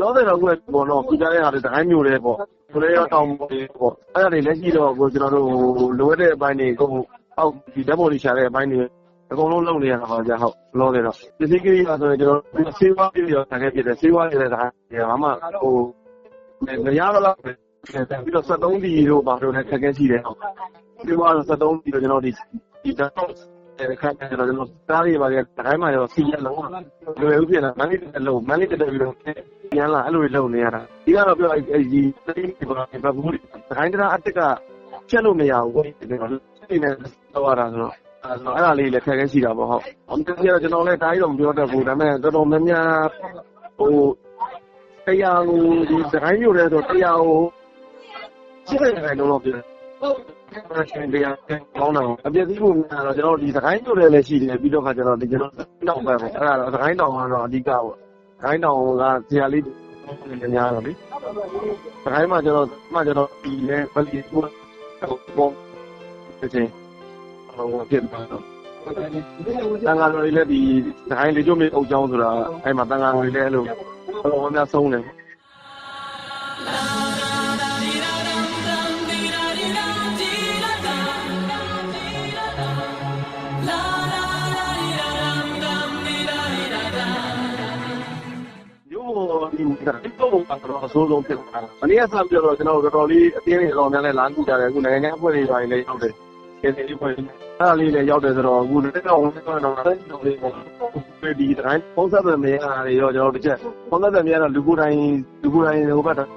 လောတယ်တော့ကိုပေါ့နော်ပြကြတဲ့ဟာတွေတိုင်းမျိုးတွေပေါ့ကိုလေးရောတောင်းပေါ့ပေါ့အဲ့ဒါတွေလက်ရှိတော့ကိုကျွန်တော်တို့လိုအပ်တဲ့အပိုင်းတွေကိုအောက်ဒီဓာတ်ပေါ်လေးရှာတဲ့အပိုင်းတွေအကုန်လုံးလုပ်နေရတာပါကြာဟုတ်လောတယ်တော့ပစ္စည်းကိရိယာဆိုရင်ကျွန်တော်ဆေးဝါးပြည့်ရောတကယ်ဖြစ်တယ်ဆေးဝါးနေတဲ့ဒါဘာမှဟိုမရတော့လောက်ပြီးတော့73ဒီတို့ဘာလို့လဲခက်ခဲရှိတယ်ဟုတ်ဒီမှာ73ဒီတော့ကျွန်တော်ဒီဒီတော့အဲခက်ခဲတော့ကျွန်တော်သားတွေပါလေတိုင်းမှာရောစီရလုံးလွယ်ဦးဖြစ်လာမန်လေးတက်လို့မန်လေးတက်ပြီးတော့ ပြန်လာအဲ့လိုလုပ်နေရတာဒီကတော့ပြောအဲဒီတိတ်ဘာဘာဘူးတိုင်းတရာအတက်ကချက်လို့မရဘူးဒီတော့ဒီနဲ့တော့ရတာဆိုတော့အဲ့တော့အဲ့ဒါလေးလည်းခက်ခဲရှိတာပေါ့ဟုတ်။အမှန်တရားကျွန်တော်လည်းဒါကြီးတော့မပြောတတ်ဘူးဒါပေမဲ့တော်တော်များများဟိုတရားကိုဒီစကိုင်းမျိုးလဲဆိုတရားကိုရှင်းနေတယ်လို့တော့ပြောတယ်။ဟုတ်ရှင်တရားကောင်းတော့အပြည့်စည်းမှုများတော့ကျွန်တော်ဒီစကိုင်းမျိုးလည်းရှိတယ်ပြီးတော့ခါကျွန်တော်ဒီကျွန်တော်တောင်းပဲပေါ့အဲ့ဒါတော့စကိုင်းတောင်ကတော့အဓိကပေါ့စ ကိုင်းတောင်ကဆရာလေးများတော့လေစကိုင်းမှာကျွန်တော်မှကျွန်တော်ဒီလဲဗလီကိုပေါ့ဒီချင်းဟိုဖြစ်သွားတော့တန်ဃာတော်တွေလည်းဒီစကိုင်းလေးကျုံးမြေအုပ်ချောင်းဆိုတာအဲ့မှာတန်ဃာတော်တွေလည်းအဲ့လိုတော်တော်များများဆုံးတယ် မျိုးဒီတိုင်းတော့ဘာတော့ အဆိုးဆုံးဖြစ်သွားတာ။မနေ့ကစပြီးတော့ ကျွန်တော်တော်တော်လေးအတင်းလေးတော်များနဲ့ လာကူကြတယ် အခု နိုင်ငံခြားအဖွဲ့တွေပိုင်းလည်း ရောက်တယ်။ကျေးဇူးတင်ပါတယ်။အဲ့ဒါလေးလည်း ရောက်တယ်ဆိုတော့ အခုလည်းတော့ဝင်တော့တော့လည်းတော်လေးပေါ့။ဒီတိုင်းပုံစံပဲမြင်ရတယ်ရောကျွန်တော်တစ်ချက်ပုံစံပဲမြင်တော့လူကိုယ်တိုင်လူကိုယ်တိုင် ဟိုဘက် တော့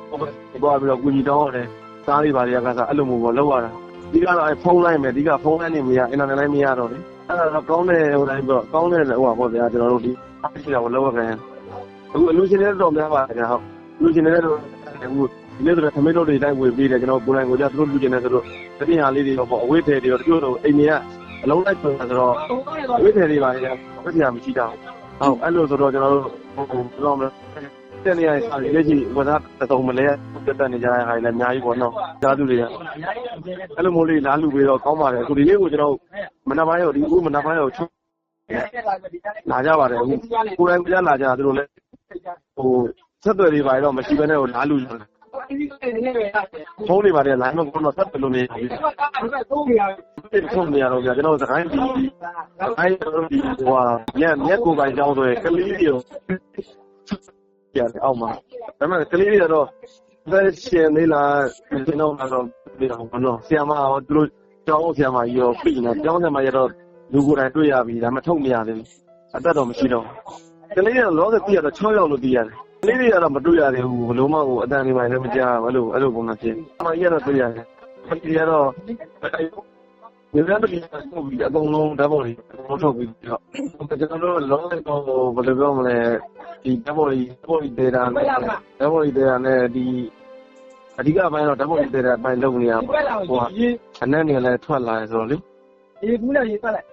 သွားပြီးတော့ကူညီတောင်းရတယ်။စားလေးပါတွေကစားအဲ့လိုမျိုးပေါ့လောက်ရတာ။ဒီကတော့ ဖုန်းလိုက်မယ်ဒီကဖုန်းလိုက်နေမရ အင်တာနက်လိုက်မရတော့လေ။အဲ့ဒါတော့ ကောင်းတဲ့ဟိုတိုင်းပေါ့ကောင်းတဲ့ဟိုပါပေါ့ဗျာကျွန်တော်တို့ဒီအားရှိတာကိုလောက်ရခံ အခုအလူရှင်တွေတော့များပါတယ်ခင်ဗျာဟုတ်လူရှင်တွေတော့အခုဒီနေ့ဆိုတော့သမီးတို့တွေတိုင်းဝင်ပြီးတယ်ကျွန်တော်ကိုယ်တိုင်ကိုကြသူတို့လူရှင်တွေဆိုတော့တတိယလေးတွေတော့ပေါ့အဝိထေတွေတော့တချို့တော့အိမ်တွေကအလုံးလိုက်ပြန်ဆိုတော့အဝိထေတွေပါလေဘယ်ပြာမရှိတော့ဟုတ်အဲ့လိုဆိုတော့ကျွန်တော်တို့ဟိုဘယ်လိုမလဲတဲ့နေရာစာရေးလက်ရှိဝဇာတုံမလဲတက်တက်နေကြတဲ့ဟာတွေလည်းအများကြီးပေါ့နော်ဓာတ်သူတွေကအဲ့လိုမျိုးလေးလားလူပြီးတော့ကောင်းပါတယ်အခုဒီနေ့ကိုကျွန်တော်မနက်ပိုင်းရောဒီအခုမနက်ပိုင်းရောချုပ်လာကြပါတယ်အခုကိုယ်တိုင်ကြားလာကြတာသူတို့လည်း ဟိုဆက်သွယ်တွေပါတော့ မရှိဘဲနဲ့ဟိုလားလူကြတယ်ဖုန်းတွေပါတယ်လိုင်းမကုန်းတော့ ဆက်သွယ်လို့နေပြီဒီဖုန်းနေရတော့ကြာကျွန်တော်စကိုင်းဒီစကိုင်းတို့ဒီဟိုဟာမြက်မြက်ကိုပိုင်ကြောင်းဆိုရင် ကလေးတွေကိုရတယ်အောက်မှာ ဒါပေမဲ့ ကလေးတွေကတော့သက်ရှင်နေလားကျွန်တော်ကတော့ဒီတော့ဘာလို့ဆီယမရော သူတို့ ကျောင်းဆရာမကြီးရောပြည်နေကျောင်းဆရာမကြီးတော့ လူကိုယ်တိုင်တွေ့ရပြီ ဒါပေမဲ့ ထုတ်မရသေးဘူး အသက်တော့ မရှိတော့ ကလေးတွေလောဆယ်ပြရတော့6ယောက်လို့သိရတယ်ကလေးတွေကတော့မတွေ့ရသေးဘူးဘလို့မှဟိုအတန်နေမှလည်းမကြားဘူးအဲ့လိုအဲ့လိုပုံစံဖြစ်အမကြီးကတော့တွေ့ရတယ်ဒီကတော့ဒီလိုမျိုးဒီဆိုပြီးအကုန်လုံးဓာတ်ပေါ်ကြီးအကုန်လုံးထုတ်ပြီးတော့ကျွန်တော်တို့လောဆယ်တော့ဘယ်လိုပြောမလဲဒီဓာတ်ပေါ်ကြီးဓာတ်ပေါ်ကြီး data နဲ့ဓာတ်ပေါ်ကြီး data နဲ့ဒီအဓိကပိုင်းတော့ဓာတ်ပေါ်ကြီး data ပိုင်းလုပ်နေရပါဟိုအနက်နေလည်းထွက်လာဆိုတော့လေရေကူးလိုက်ရေပတ်လိုက်ဟို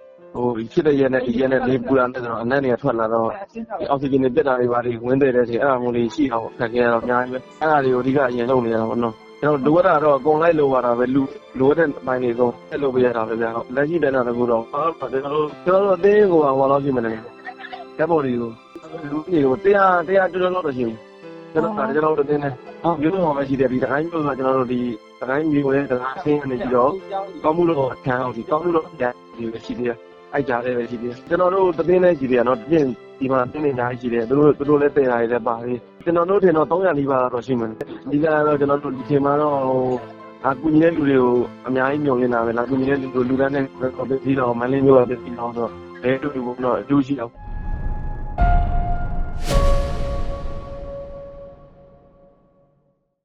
ဖြစ်တဲ့ရဲနဲ့ ဒီရဲနဲ့ဒီပူလာနဲ့ဆိုတော့ အနက်နေထွက်လာတော့ဒီအောက်ဆီဂျင်တွေ ပြတ်တာတွေပါတွေ ဝင်တဲ့တဲ့စီအဲ့ဒါမျိုးလေးရှိအောင်ခက်ခဲတော့ အများကြီးပဲ အဲ့ဒါတွေကို အဓိက အရင်လုပ်နေရတာပေါ့နော်ကျွန်တော်လိုအပ်တာတော့ အကုန်လိုက်လိုရတာပဲလူလိုအပ်တဲ့အပိုင်းတွေဆုံးအဲ့လိုပြရတာပဲဗျာလက်ရှိတဲ့နာတကူတော့ဟုတ်တယ်ကျွန်တော်တို့ကျွန်တော်တို့အသေးကိုဟောလို့ရှိမလဲကပ်ပေါ်ဒီကို လူကြီးကိုတရားတရားတော်တော်တော့ရှိဘူးကျွန်တော်ကကျွန်တော်တို့တင်းနေဟုတ်မျိုးတော့ပဲရှိတယ် ဒီတိုင်းမျိုးဆိုကျွန်တော်တို့ဒီတိုင်းမျိုးနဲ့တရားဆင်းနေပြီးတော့ ကောင်းမှုလို့ခံအောင်ဒီကောင်းမှုလို့ရဒီရှိသေးတယ် အိုက်ကြတယ်ပဲရှိသေးတယ်ကျွန်တော်တို့တင်းနေရှိသေးတယ်နော်ပြင်ဒီမှာတင်းနေသားရှိတယ်သူတို့သူတို့လည်းတင်လာတယ်ပါလေကျွန်တော်တို့ထင်တော့300နီးပါးတော့ရှိမှန်းဒီကတော့ကျွန်တော်တို့ဒီချိန်မှာတော့အကူကြီးတဲ့လူတွေကိုအများကြီးညွန်နေတာပဲလားကူကြီးတဲ့လူလူတန်းနဲ့ပစ္စည်းတော့မန်လေးမျိုးပဲပစ္စည်းတော့ဆိုဘယ်တူတူကတော့အကျိုးရှိတော့